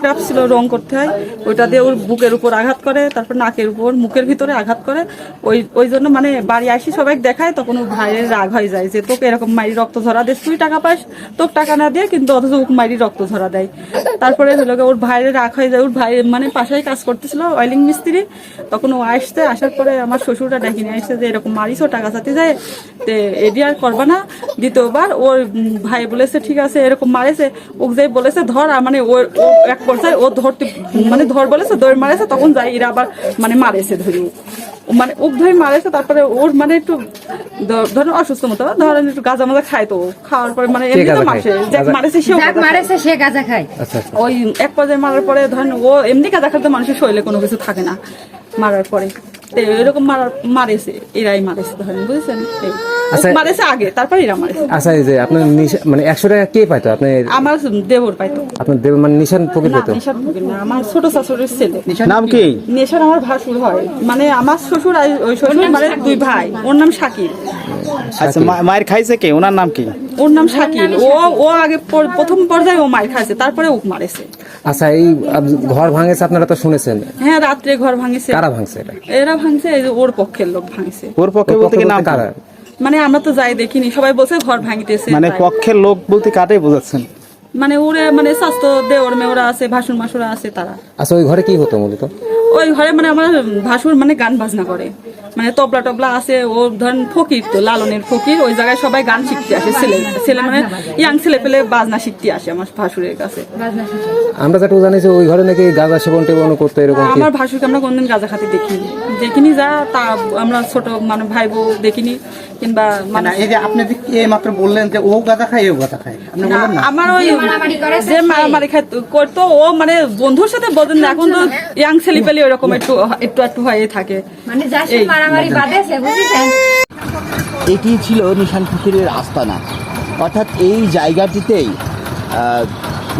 ক্রাপ ছিল, রং করতে হয়। ওইটা দিয়ে ওর বুকের উপর আঘাত করে, তারপর নাকের উপর, মুখের ভিতরে আঘাত করে। ওই ওই জন্য মানে বাড়ি আসি সবাই দেখায়, তখন ওর ভাইয়ের রাগ হয়ে যায় যে, তোকে এরকম মাইরি রক্ত ধরা দেয় তুই টাকা পাস, তোকে টাকা না দিয়ে কিন্তু অথচ ওকে মাইরি রক্ত ধরা দেয়। তারপরে হলো ওর ভাইয়ের রাগ হয়ে যায়, ওর ভাই মানে পাশায় কাজ করতেছিল অয়েলিং মিস্ত্রি। তখন ও আসতে, আসার পরে আমার শ্বশুরটা ডেকে নিয়ে আসছে যে, এরকম মারিস, ও টাকা চাতে যায়, তে এডি আর করবা না। দ্বিতীয়বার ওর ভাই বলেছে, ঠিক আছে, এরকম মারেছে। ওকে যাই বলেছে, ধর মানে ওর এক পর্যায়ে ও ধরতে মানে ধর বলেছে দৌড় মারেছে তখন যাই এরা আবার মানে মারেছে ধরি। মানে উপ ধরে মারেছে তারপরে ওর মানে একটু ধরেন অসুস্থ মতো ধরেন একটু গাঁজা মাজা খায় তো খাওয়ার পরে মানে এমনি তো মাসে যাক মারেছে খায়। মারেছে সে গাঁজা খায়। আচ্ছা আচ্ছা। ওই এক পর্যায়ে মারার পরে ধরেন ও এমনি গাঁজা খেলে তো মানুষের শরীরে কোনো কিছু থাকে না মারার পরে। এরকম মারার মারেছে এরাই মারেছে ধরেন বুঝেছেন? আচ্ছা। মারেছে আগে তারপর এরা মারেছে। আচ্ছা এই যে আপনার মানে একশো টাকা কে পাইতো? আপনার আমার দেবর পাইতো। আপনার দেব মানে নিশান পকেট না পেতো নেশার ভোগের না আমার ছোট শাশুড়ির ছেলে। নাম কি? নেশার আমার ভাসুর হয়। মানে আমার শ্বশুর আর ওই শ্বশুর মানে দুই ভাই ওর নাম শাকিল। আচ্ছা মায়ের খাইছে কে? ওনার নাম কি? ওর নাম শাকিল। ও ও আগে প্রথম পর্যায়ে ও মার খাইছে তারপরে ও মারেছে। আচ্ছা এই ঘর ভাঙেছে আপনারা তো শুনেছেন। হ্যাঁ রাত্রে ঘর ভাঙেছে। কারা ভাঙছে এটা? এরা ভাঙছে ওর পক্ষের লোক ভাঙছে। ওর পক্ষে বলতে কি নাম কারা? মানে আমরা তো যাই দেখিনি সবাই বলছে ঘর ভাঙিতেছে। মানে পক্ষের লোক বলতে কাটাই বোঝাচ্ছেন। মানে ওরে মানে স্বাস্থ্য দেওর মেওরা আছে ভাসুর মাসুরা আছে তারা। আচ্ছা ওই ঘরে কি হতো মূলত? ওই ঘরে মানে আমার ভাসুর মানে গান বাজনা করে। মানে তবলা টবলা আছে ও ধরেন ফকির তো লালনের ফকির ওই জায়গায় সবাই গান শিখতে আসে ছেলে ছেলে মানে ইয়াং ছেলে পেলে বাজনা শিখতে আসে আমার ভাসুরের কাছে। আমরা যেটুকু জানি যে ওই ঘরে নাকি গাঁজা সেবন টেবন করতো এরকম আমার ভাসুরকে আমরা কোনদিন গাঁজা খাতে দেখিনি। দেখিনি যা তা আমরা ছোট মানে ভাই বউ দেখিনি কিংবা মানে এই যে আপনি যে এই মাত্র বললেন যে ও গাঁদা খায় ও গাঁদা খায় আপনি বললেন না? আমার ওই যে মারামারি করে যে মারামারি খাইতো করতো ও মানে বন্ধুর সাথে না এখন তো ইয়াং ছেলে পেলে ওরকম একটু একটু একটু হয়ে থাকে। মানে মারামারি এটি ছিল নিশান ফকিরের আস্তানা। অর্থাৎ এই জায়গাটিতেই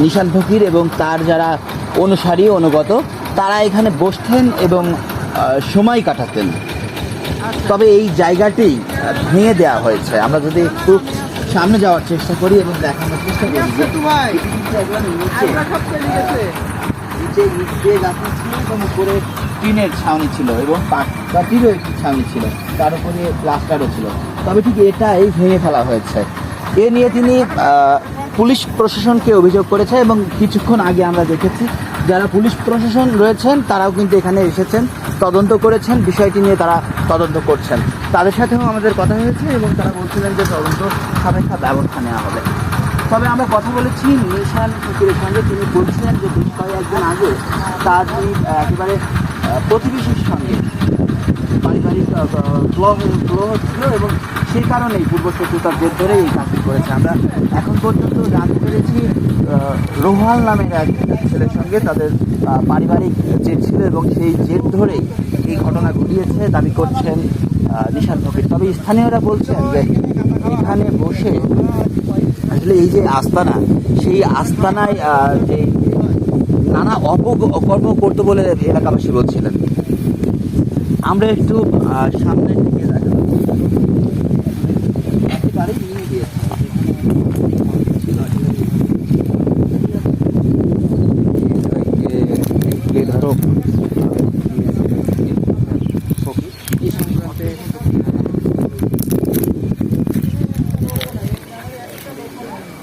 নিশান ফকির এবং তার যারা অনুসারী অনুগত তারা এখানে বসতেন এবং সময় কাটাতেন। তবে এই জায়গাটি ভেঙে দেওয়া হয়েছে। আমরা যদি একটু সামনে যাওয়ার চেষ্টা করি এবং দেখানোর চেষ্টা করি নিচে ইট দিয়ে ছিল এবং উপরে টিনের ছাউনি ছিল এবং পাটিরও একটি ছাউনি ছিল, তার উপরে প্লাস্টারও ছিল। তবে ঠিক এটাই ভেঙে ফেলা হয়েছে। এ নিয়ে তিনি পুলিশ প্রশাসনকে অভিযোগ করেছে এবং কিছুক্ষণ আগে আমরা দেখেছি, যারা পুলিশ প্রশাসন রয়েছেন, তারাও কিন্তু এখানে এসেছেন, তদন্ত করেছেন, বিষয়টি নিয়ে তারা তদন্ত করছেন। তাদের সাথেও আমাদের কথা হয়েছে এবং তারা বলছিলেন যে তদন্ত সাপেক্ষা ব্যবস্থা নেওয়া হবে। তবে আমরা কথা বলেছি নিশান ফকিরের সঙ্গে। তিনি বলছিলেন যে বেশ কয়েকদিন আগে তার তিনি একেবারে প্রতিবেশীর সঙ্গে পারিবারিক গ্রহ গ্রহ ছিল এবং সেই কারণেই পূর্ব শত্রুতার জের ধরে এই কাজটি করেছে। আমরা এখন পর্যন্ত জানতে পেরেছি রোহাল নামের এক ছেলের সঙ্গে তাদের পারিবারিক জেদ ছিল এবং সেই জেদ ধরেই এই ঘটনা ঘটিয়েছে, দাবি করছেন নিশান ফকির। তবে স্থানীয়রা বলছেন যে এখানে বসে আসলে এই যে আস্তানা, সেই আস্তানায় যে নানা অপকর্ম করতো বলে এলাকাবাসী বলছিলেন। আমরা একটু সামনের দিকে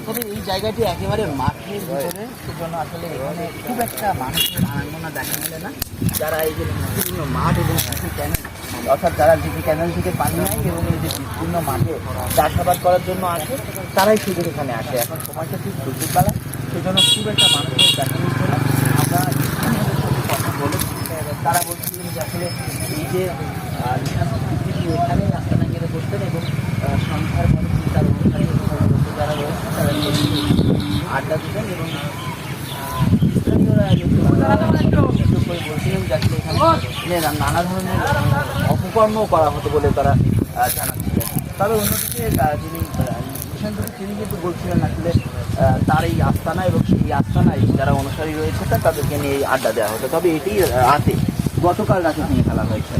তবে এই জায়গাটি একেবারে মাঠের ভিতরে সেজন্য আসলে এখানে খুব একটা মানুষের আনাগোনা দেখা মেলে না। যারা এই যে বিভিন্ন মাঠ এবং ক্যানেল অর্থাৎ যারা যে ক্যানেল থেকে পানি নেয় এবং এই যে বিভিন্ন মাঠে চাষাবাদ করার জন্য আসে তারাই শুধু এখানে আসে। এখন সময়টা ঠিক দুপুরবেলা সেজন্য খুব একটা মানুষের দেখা মিলছে না। আমরা কথা বলেছি তারা বলছিলেন যে আসলে এই যে প্রকৃতি এখানেই আস্তানা গেড়ে বসতেন এবং আহ, সন্ধ্যার পরে তিনি তার অনুসারী অনুসারী যারা রয়েছে তারা এসে আড্ডা দিতেন এবং বলছিলেন যে আসলে এখানে নানা ধরনের অপকর্ম করা হতো বলে তারা জানাচ্ছিলেন। তবে অন্যদিকে যিনি তিনি কিন্তু বলছিলেন আসলে তার এই আস্তানা এবং সেই আস্তানায় যারা অনুসারী রয়েছে তাদেরকে নিয়ে এই আড্ডা দেওয়া হতো। তবে এটি রাতে গতকাল রাতে ভেঙে ফেলা হয়েছে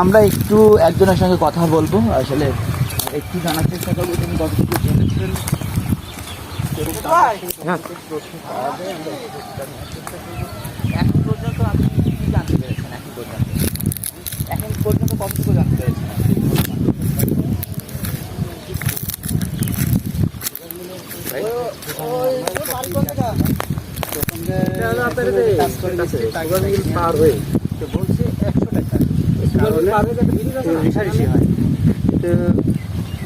আমরা একটু একজনের সঙ্গে কথা বলব। আসলে একটু জানার চেষ্টা করব তিনি কতটুকু জেনেছেন। এখন পর্যন্ত আপনি কি কি জানতে পেরেছেন? এখন পর্যন্ত। এখন পর্যন্ত কতটুকু জানতে পেরেছেন? পার হয়ে। বলছে একশো টাকা। হয়। তো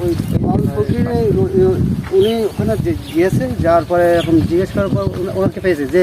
ওই উনি ওখানে গিয়েছে যাওয়ার পরে এখন জিজ্ঞেস করার পর ওনা- ওনাকে পেয়েছে যে